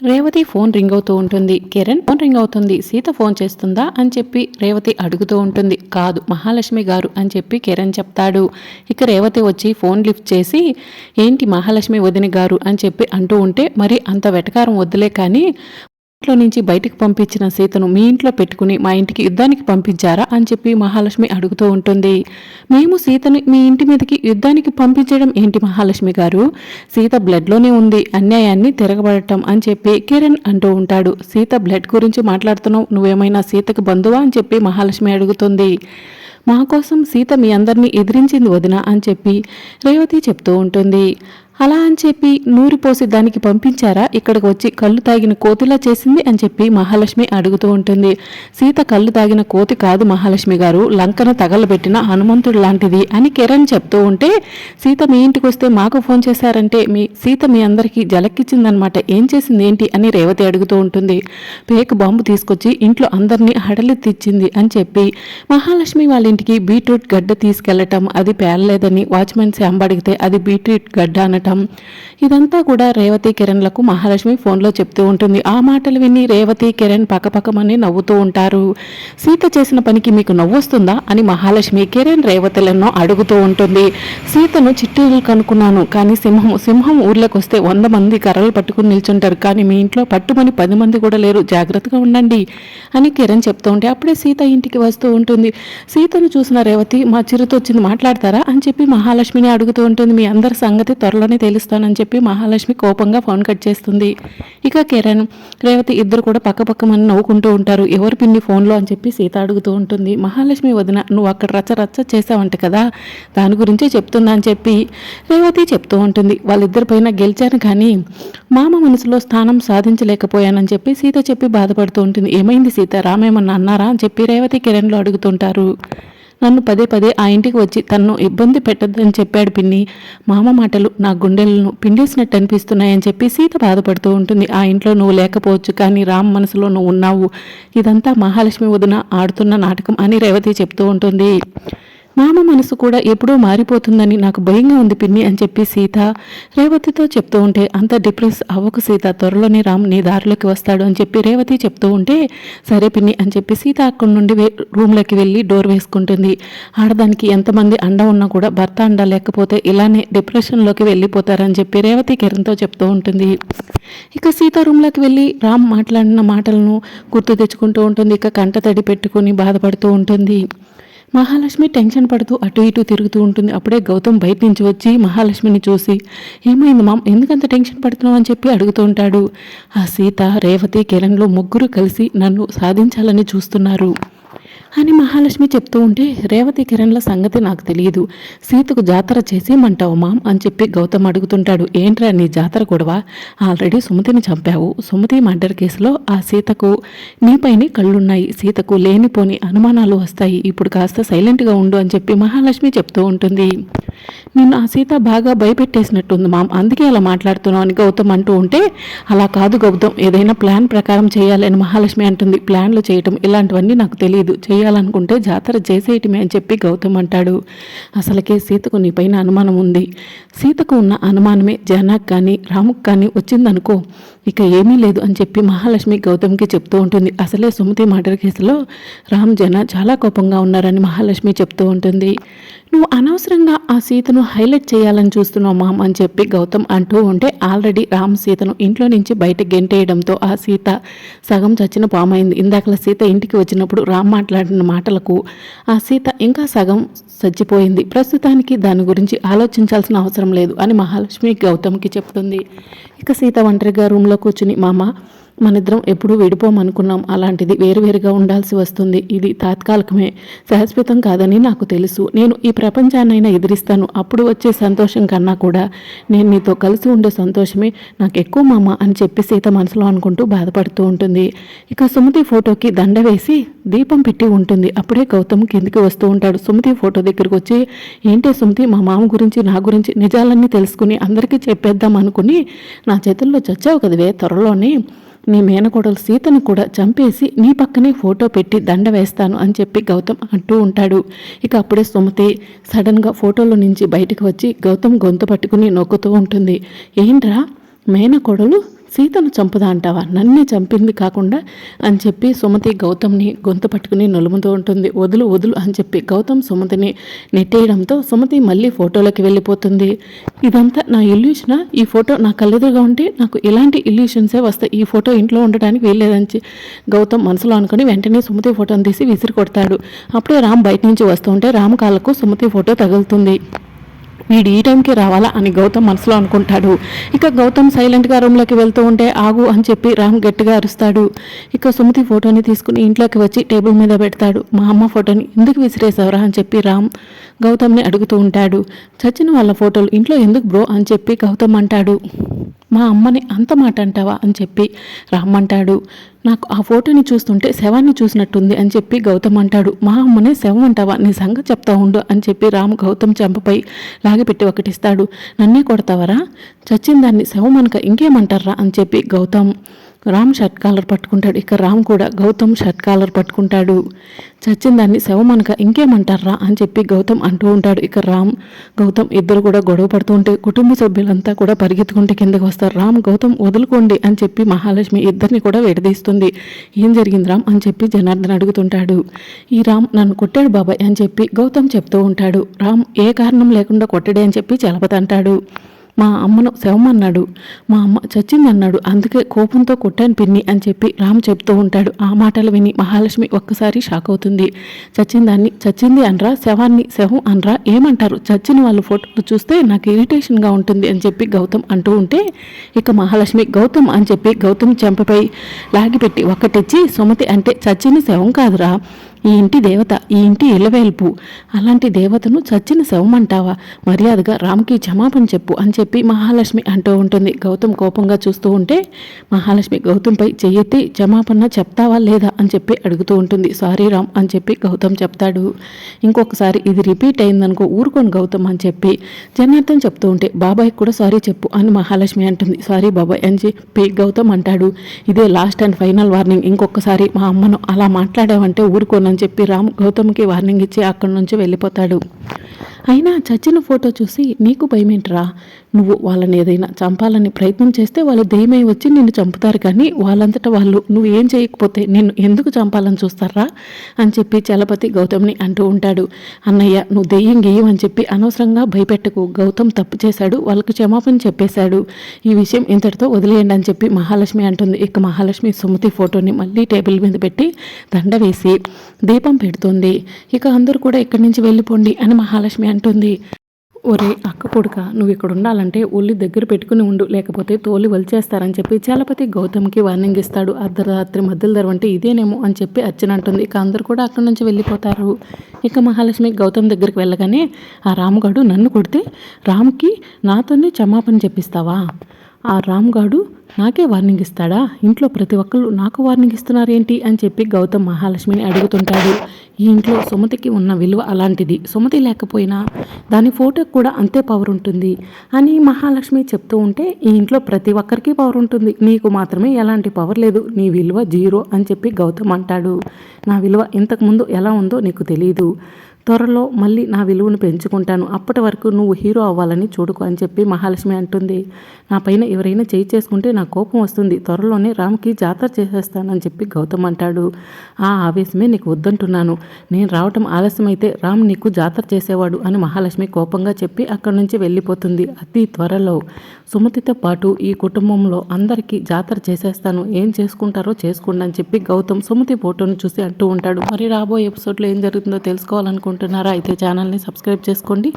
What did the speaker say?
Revathi phone ring అవుతూ ఉంటుంది. Kiran phone ring అవుతుంది. సీత ఫోన్ చేస్తుందా? అని చెప్పి రేవతి అడుగుతూ ఉంటుంది. కాదు మహాలక్ష్మి గారు అని చెప్పి కిరణ్ చెప్తాడు. ఇక రేవతి వచ్చి ఫోన్ లిఫ్ట్ చేసి ఏంటి మహాలక్ష్మి వదిన గారు? అని చెప్పి అంటూ ఉంటే మరి అంత వెటకారం వద్దులే కానీ ఇంట్లో నుంచి బయటకు పంపించిన సీతను మీ ఇంట్లో పెట్టుకుని మా ఇంటికి యుద్ధానికి పంపించారా అని చెప్పి మహాలక్ష్మి అడుగుతూ ఉంటుంది. మేము సీతను మీ ఇంటి మీదకి యుద్ధానికి పంపించడం ఏంటి మహాలక్ష్మి గారు? సీత బ్లడ్లోనే ఉంది అన్యాయాన్ని తిరగబడటం అని చెప్పి కిరణ్ అంటూ ఉంటాడు. సీత బ్లడ్ గురించి మాట్లాడుతున్నావు నువ్వేమైనా సీతకు బంధువా అని చెప్పి మహాలక్ష్మి అడుగుతుంది. మా కోసం సీత మీ అందరినీ ఎదిరించింది వదిన అని చెప్పి రేవతి చెప్తూ ఉంటుంది. అలా అని చెప్పి నూరి పోసి దానికి పంపించారా? ఇక్కడికి వచ్చి కళ్ళు తాగిన కోతిలా చేసింది అని చెప్పి మహాలక్ష్మి అడుగుతూ ఉంటుంది. సీత కళ్ళు తాగిన కోతి కాదు మహాలక్ష్మి గారు. లంకను తగలబెట్టిన హనుమంతుడు లాంటిది అని కిరణ్ చెప్తూ ఉంటే సీత మీ ఇంటికి వస్తే మాకు ఫోన్ చేశారంటే మీ సీత మీ అందరికీ జలక్కిచ్చిందనమాట. ఏం చేసింది ఏంటి అని రేవతి అడుగుతూ ఉంటుంది. పేక బాంబు తీసుకొచ్చి ఇంట్లో అందరినీ హడలెత్తిచ్చింది అని చెప్పి మహాలక్ష్మి వాళ్ళ ఇంటికి బీట్రూట్ గడ్డ తీసుకెళ్ళటం అది పేలలేదని వాచ్మెన్ శాంబ అడిగితే అది బీట్రూట్ గడ్డ అనటం ఇదంతా కూడా రేవతి కిరణ్లకు మహాలక్ష్మి ఫోన్లో చెప్తూ ఉంటుంది. ఆ మాటలు విని రేవతి కిరణ్ పక్కపక్కమని నవ్వుతూ ఉంటారు. సీత చేసిన పనికి మీకు నవ్వొస్తుందా అని మహాలక్ష్మి కిరణ్ రేవతులను అడుగుతూ ఉంటుంది. సీతను చిట్టూరులు కనుక్కున్నాను కానీ సింహం సింహం ఊర్లోకి వస్తే వంద మంది కర్రలు పట్టుకుని నిల్చుంటారు. కానీ మీ ఇంట్లో పట్టుమని పది మంది కూడా లేరు. జాగ్రత్తగా ఉండండి అని కిరణ్ చెప్తూ ఉంటే అప్పుడే సీత ఇంటికి వస్తూ ఉంటుంది. సీతను చూసిన రేవతి మా చిరుతో వచ్చింది మాట్లాడతారా? అని చెప్పి మహాలక్ష్మిని అడుగుతూ ఉంటుంది. మీ అందరి సంగతి త్వరలోనే తెలుస్తానని చెప్పి మహాలక్ష్మి కోపంగా ఫోన్ కట్ చేస్తుంది. ఇక కిరణ్ రేవతి ఇద్దరు కూడా పక్క పక్కమని నవ్వుకుంటూ ఉంటారు. ఎవరు పిన్ని ఫోన్లో అని చెప్పి సీత అడుగుతూ ఉంటుంది. మహాలక్ష్మి వదిన నువ్వు అక్కడ రచ్చ రచ్చ చేసావంట కదా? దాని గురించే చెప్తున్నా అని చెప్పి రేవతి చెప్తూ ఉంటుంది. వాళ్ళిద్దరి పైన గెలిచాను కానీ మామ మనసులో స్థానం సాధించలేకపోయానని చెప్పి సీత చెప్పి బాధపడుతూ ఉంటుంది. ఏమైంది సీత? రామేమన్నా అన్నారా అని చెప్పి రేవతి కిరణ్లో అడుగుతుంటారు. నన్ను పదే పదే ఆ ఇంటికి వచ్చి తన్ను ఇబ్బంది పెట్టద్దని చెప్పాడు పిన్ని. మామ మాటలు నా గుండెలను పిండేసినట్టు అనిపిస్తున్నాయని చెప్పి సీత బాధపడుతూ ఉంటుంది. ఆ ఇంట్లో నువ్వు లేకపోవచ్చు కానీ రామ్ మనసులో నువ్వు ఉన్నావు. ఇదంతా మహాలక్ష్మి వదిన ఆడుతున్న నాటకం అని రేవతి చెప్తూ ఉంటుంది. మామ మనసు కూడా ఎప్పుడూ మారిపోతుందని నాకు భయంగా ఉంది పిన్ని అని చెప్పి సీత రేవతితో చెప్తూ ఉంటే అంత డిప్రెస్ అవ్వకు సీత త్వరలోనే రామ్ నీ దారిలోకి వస్తాడు అని చెప్పి రేవతి చెప్తూ ఉంటే సరే పిన్ని అని చెప్పి సీత అక్కడి నుండి రూమ్లోకి వెళ్ళి డోర్ వేసుకుంటుంది. ఆడదానికి ఎంతమంది అండ ఉన్నా కూడా భర్త అండ లేకపోతే ఇలానే డిప్రెషన్లోకి వెళ్ళిపోతారని చెప్పి రేవతి కిరణ్తో చెప్తూ ఉంటుంది. ఇక సీత రూమ్లోకి వెళ్ళి రామ్ మాట్లాడిన మాటలను గుర్తు తెచ్చుకుంటూ ఉంటుంది. ఇక కంట తడి పెట్టుకొని బాధపడుతూ ఉంటుంది. మహాలక్ష్మి టెన్షన్ పడుతూ అటు ఇటు తిరుగుతూ ఉంటుంది. అప్పుడే గౌతమ్ బయట నుంచి వచ్చి మహాలక్ష్మిని చూసి ఏమైంది మామ్? ఎందుకంత టెన్షన్ పడుతున్నావు? అని చెప్పి అడుగుతూ ఉంటాడు. ఆ సీత రేవతి కిరణ్లు ముగ్గురు కలిసి నన్ను సాధించాలని చూస్తున్నారు. అని మహాలక్ష్మి చెప్తూ ఉంటే రేవతి కిరణ్ల సంగతి నాకు తెలియదు. సీతకు జాతర చేసేయమంటావు మామ్ అని చెప్పి గౌతమ్ అడుగుతుంటాడు. ఏంట్రా నీ జాతర గొడవ? ఆల్రెడీ సుమతిని చంపావు. సుమతి మర్డర్ కేసులో ఆ సీతకు నీపైనే కళ్ళున్నాయి. సీతకు లేనిపోని అనుమానాలు వస్తాయి. ఇప్పుడు కాస్త సైలెంట్గా ఉండు అని చెప్పి మహాలక్ష్మి చెప్తూ ఉంటుంది. నిన్ను ఆ సీత బాగా భయపెట్టేసినట్టుంది మామ్. అందుకే అలా మాట్లాడుతున్నావు అని గౌతమ్ అంటూ ఉంటే అలా కాదు గౌతమ్. ఏదైనా ప్లాన్ ప్రకారం చేయాలని మహాలక్ష్మి అంటుంది. ప్లాన్లు చేయటం ఇలాంటివన్నీ నాకు తెలియదు. చేయాలనుకుంటే జాతర చేసేయటమే అని చెప్పి గౌతమ్ అంటాడు. అసలుకే సీతకు నీపైన అనుమానం ఉంది. సీతకు ఉన్న అనుమానమే జనాక్ కానీ రాముకు కానీ వచ్చిందనుకో ఇక ఏమీ లేదు అని చెప్పి మహాలక్ష్మి గౌతమ్కి చెప్తూ ఉంటుంది. అసలే సుమతి మర్డర్ కేసులో రామ్ జన చాలా కోపంగా ఉన్నారని మహాలక్ష్మి చెప్తూ ఉంటుంది. నువ్వు అనవసరంగా ఆ సీతను హైలైట్ చేయాలని చూస్తున్నావు మామ్ అని చెప్పి గౌతమ్ అంటూ ఉంటే ఆల్రెడీ రామ్ సీతను ఇంట్లో నుంచి బయట గెంటేయడంతో ఆ సీత సగం చచ్చిన పామైంది. ఇందాకల సీత ఇంటికి వచ్చినప్పుడు రామ్ మాట్లాడిన మాటలకు ఆ సీత ఇంకా సగం చచ్చిపోయింది. ప్రస్తుతానికి దాని గురించి ఆలోచించాల్సిన అవసరం లేదు అని మహాలక్ష్మి గౌతమ్కి చెప్తుంది. ఇక సీత ఒంటరిగా రూమ్లో కూర్చుని మామ మనిద్దరం ఎప్పుడూ విడిపోమనుకున్నాం. అలాంటిది వేరువేరుగా ఉండాల్సి వస్తుంది. ఇది తాత్కాలికమే. శాశ్వతం కాదని నాకు తెలుసు. నేను ఈ ప్రపంచాన్నైనా ఎదిరిస్తాను. అప్పుడు వచ్చే సంతోషం కన్నా కూడా నేను నీతో కలిసి ఉండే సంతోషమే నాకు ఎక్కువ మామ అని చెప్పి సీత మనసులో అనుకుంటూ బాధపడుతూ ఉంటుంది. ఇక సుమతి ఫోటోకి దండ వేసి దీపం పెట్టి ఉంటుంది. అప్పుడే గౌతమ్ కిందికి వస్తూ ఉంటాడు. సుమతి ఫోటో దగ్గరికి వచ్చి ఏంటి సుమతి మా మామ గురించి నా గురించి నిజాలన్నీ తెలుసుకుని అందరికీ చెప్పేద్దాం అనుకుని నా చేతుల్లో చచ్చావు కదవే త్వరలోనే. నీ మేనకోడలు సీతను కూడా చంపేసి నీ పక్కనే ఫోటో పెట్టి దండ వేస్తాను అని చెప్పి గౌతమ్ అంటూ ఉంటాడు. ఇక అప్పుడే సుమతి సడన్గా ఫోటోలో నుంచి బయటకు వచ్చి గౌతమ్ గొంతు పట్టుకుని నొక్కుతూ ఉంటుంది. ఏంట్రా? మేనకోడలు? సీతను చంపుదా అంటావా? నన్నే చంపింది కాకుండా అని చెప్పి సుమతి గౌతమ్ని గొంతు పట్టుకుని నలుముతూ ఉంటుంది. వదులు వదులు అని చెప్పి గౌతమ్ సుమతిని నెట్టేయడంతో సుమతి మళ్ళీ ఫోటోలోకి వెళ్ళిపోతుంది. ఇదంతా నా ఇల్యూషనా? ఈ ఫోటో నా కళ్ళెదురుగా ఉంటే నాకు ఇలాంటి ఇల్యూషన్సే వస్తాయి. ఈ ఫోటో ఇంట్లో ఉండడానికి వీల్లేదని గౌతమ్ మనసులో అనుకుని వెంటనే సుమతి ఫోటోని తీసి విసిరి కొడతాడు. అప్పుడే రామ్ బయట నుంచి వస్తూ ఉంటే రామ్ కాళ్ళకు సుమతి ఫోటో తగులుతుంది. వీడు ఈ టైంకి రావాలా అని గౌతమ్ మనసులో అనుకుంటాడు. ఇక గౌతమ్ సైలెంట్గా రూమ్లోకి వెళ్తూ ఉంటే ఆగు అని చెప్పి రామ్ గట్టిగా అరుస్తాడు. ఇక సుమతి ఫోటోని తీసుకుని ఇంట్లోకి వచ్చి టేబుల్ మీద పెడతాడు. మా అమ్మ ఫోటోని ఎందుకు విసిరేసావురా అని చెప్పి రామ్ గౌతమ్ని అడుగుతూ ఉంటాడు. చచ్చిన వాళ్ళ ఫోటోలు ఇంట్లో ఎందుకు బ్రో అని చెప్పి గౌతమ్ అంటాడు. మా అమ్మని అంత మాట అంటావా అని చెప్పి రామ్మంటాడు నాకు ఆ ఫోటోని చూస్తుంటే శవాన్ని చూసినట్టుంది అని చెప్పి గౌతమ్ అంటాడు. మా అమ్మనే శవం అంటావా? నీ సంగతి చెప్తా ఉండు అని చెప్పి రామ్ గౌతమ్ చెంపపై లాగిపెట్టి ఒకటిస్తాడు. నన్నే కొడతావరా? చచ్చిన దాన్ని శవం అనక ఇంకేమంటారా? అని చెప్పి గౌతమ్ రామ్ షర్ట్ కాలర్ పట్టుకుంటాడు. ఇక రామ్ కూడా గౌతమ్ షర్ట్ కాలర్ పట్టుకుంటాడు. చచ్చిన దాన్ని శవం అనక ఇంకేమంటారా అని చెప్పి గౌతమ్ అంటూ ఉంటాడు. ఇక రామ్ గౌతమ్ ఇద్దరు కూడా గొడవ పడుతూ ఉంటే కుటుంబ సభ్యులంతా కూడా పరిగెత్తుకుంటే కిందకు వస్తారు. రామ్ గౌతమ్ వదులుకోండి అని చెప్పి మహాలక్ష్మి ఇద్దరిని కూడా విడదీస్తుంది. ఏం జరిగింది రామ్ అని చెప్పి జనార్దన్ అడుగుతుంటాడు. ఈ రామ్ నన్ను కొట్టాడు బాబాయ్ అని చెప్పి గౌతమ్ చెప్తూ ఉంటాడు. రామ్ ఏ కారణం లేకుండా కొట్టడే అని చెప్పి చలపతంటాడు మా అమ్మను శవం అన్నాడు మా అమ్మ చచ్చింది అన్నాడు అందుకే కోపంతో కొట్టాను పిన్ని అని చెప్పి రామ్ చెప్తూ ఉంటాడు. ఆ మాటలు విని మహాలక్ష్మి ఒక్కసారి షాక్ అవుతుంది. చచ్చిందాన్ని చచ్చింది అనరా? శవాన్ని శవం అనరా? ఏమంటారు? చచ్చిన వాళ్ళ ఫోటోలు చూస్తే నాకు ఇరిటేషన్గా ఉంటుంది అని చెప్పి గౌతమ్ అంటూ ఉంటే ఇక మహాలక్ష్మి గౌతమ్ అని చెప్పి గౌతమ్ చెంపపై లాగిపెట్టి ఒక్కటిచ్చి సుమతి అంటే చచ్చిన శవం కాదురా. ఈ ఇంటి దేవత ఈ ఇంటి ఇలవేల్పు అలాంటి దేవతను చచ్చిన శవం అంటావా మర్యాదగా రామ్కి క్షమాపణ చెప్పు అని చెప్పి మహాలక్ష్మి అంటూ ఉంటుంది. గౌతమ్ కోపంగా చూస్తూ ఉంటే మహాలక్ష్మి గౌతమ్పై చెయ్యెత్తి క్షమాపణ చెప్తావా లేదా అని చెప్పి అడుగుతూ ఉంటుంది. సారీ రామ్ అని చెప్పి గౌతమ్ చెప్తాడు. ఇంకొకసారి ఇది రిపీట్ అయిందనుకో ఊరుకోను గౌతమ్ అని చెప్పి జనార్దన్ చెప్తూ ఉంటే బాబాయ్ కూడా సారీ చెప్పు అని మహాలక్ష్మి అంటుంది. సారీ బాబాయ్ అని చెప్పి గౌతమ్ అంటాడు. ఇదే లాస్ట్ అండ్ ఫైనల్ వార్నింగ్. ఇంకొకసారి మా అమ్మను అలా మాట్లాడావంటే ఊరుకోనని చెప్పి రామ్ గౌతమ్కి వార్నింగ్ ఇచ్చి అక్కడి నుంచి వెళ్ళిపోతాడు. అయినా చచ్చిన ఫోటో చూసి నీకు భయమేంట్రా? నువ్వు వాళ్ళని ఏదైనా చంపాలని ప్రయత్నం చేస్తే వాళ్ళు దెయ్యమై వచ్చి నిన్ను చంపుతారు కానీ వాళ్ళంతటా వాళ్ళు నువ్వు ఏం చేయకపోతే నిన్ను ఎందుకు చంపాలని చూస్తారా అని చెప్పి చలపతి గౌతమ్ని అంటూ ఉంటాడు. అన్నయ్య నువ్వు దెయ్యం గెయ్యం అని చెప్పి అనవసరంగా భయపెట్టకు. గౌతమ్ తప్పు చేశాడు వాళ్ళకి క్షమాపణ చెప్పేశాడు. ఈ విషయం ఇంతటితో వదిలేయండి అని చెప్పి మహాలక్ష్మి అంటుంది. ఇక మహాలక్ష్మి సుమతి ఫోటోని మళ్ళీ టేబుల్ మీద పెట్టి దండ వేసి దీపం పెడుతుంది. ఇక అందరూ కూడా ఇక్కడి నుంచి వెళ్ళిపోండి అని మహాలక్ష్మి అంటుంది. ఒరే అక్క కొడుక నువ్వు ఇక్కడ ఉండాలంటే ఒళ్ళు దగ్గర పెట్టుకుని ఉండు లేకపోతే తోలి వలిచేస్తారని చెప్పి చలపతి గౌతమ్కి వార్నింగ్ ఇస్తాడు. అర్ధరాత్రి మధ్యలో ధర ఇదేనేమో అని చెప్పి అర్చన అంటుంది. ఇక అందరు కూడా అక్కడి నుంచి వెళ్ళిపోతారు. ఇక మహాలక్ష్మి గౌతమ్ దగ్గరికి వెళ్ళగానే ఆ రాముగాడు నన్ను కొడితే రామ్కి నాతోనే క్షమాపణ చెప్పిస్తావా? ఆ రామ్గాడు నాకే వార్నింగ్ ఇస్తాడా? ఇంట్లో ప్రతి ఒక్కళ్ళు నాకు వార్నింగ్ ఇస్తున్నారేంటి? అని చెప్పి గౌతమ్ మహాలక్ష్మిని అడుగుతుంటాడు. ఈ ఇంట్లో సుమతికి ఉన్న విలువ అలాంటిది. సుమతి లేకపోయినా దాని ఫోటోకి కూడా అంతే పవర్ ఉంటుంది. అని మహాలక్ష్మి చెప్తూ ఉంటే ఈ ఇంట్లో ప్రతి ఒక్కరికి పవర్ ఉంటుంది. నీకు మాత్రమే ఎలాంటి పవర్ లేదు. నీ విలువ జీరో అని చెప్పి గౌతమ్ అంటాడు. నా విలువ ఇంతకుముందు ఎలా ఉందో నీకు తెలియదు త్వరలో మళ్ళీ నా విలువను పెంచుకుంటాను. అప్పటి వరకు నువ్వు హీరో అవ్వాలని చూడుకో అని చెప్పి మహాలక్ష్మి అంటుంది. నా పైన ఎవరైనా చేయి చేసుకుంటే నా కోపం వస్తుంది. త్వరలోనే రామ్కి జాతర చేసేస్తానని చెప్పి గౌతమ్ అంటాడు. ఆ ఆవేశమే నీకు వద్దంటున్నాను. నేను రావటం ఆలస్యమైతే రామ్ నీకు జాతర చేసేవాడు అని మహాలక్ష్మి కోపంగా చెప్పి అక్కడి నుంచి వెళ్ళిపోతుంది. అతి త్వరలో. సుమతితో పాటు ఈ కుటుంబంలో అందరికీ జాతర చేసేస్తాను. ఏం చేసుకుంటారో చేసుకోండి అని చెప్పి గౌతమ్ సుమతి ఫోటోను చూసి అంటూ ఉంటాడు. మరి రాబోయే ఎపిసోడ్లో ఏం జరుగుతుందో తెలుసుకోవాలనుకుంటున్నాను. తెలుసుకోవాలనుకుంటున్నారా అయితే ఛానల్ని సబ్స్క్రైబ్ చేసుకోండి.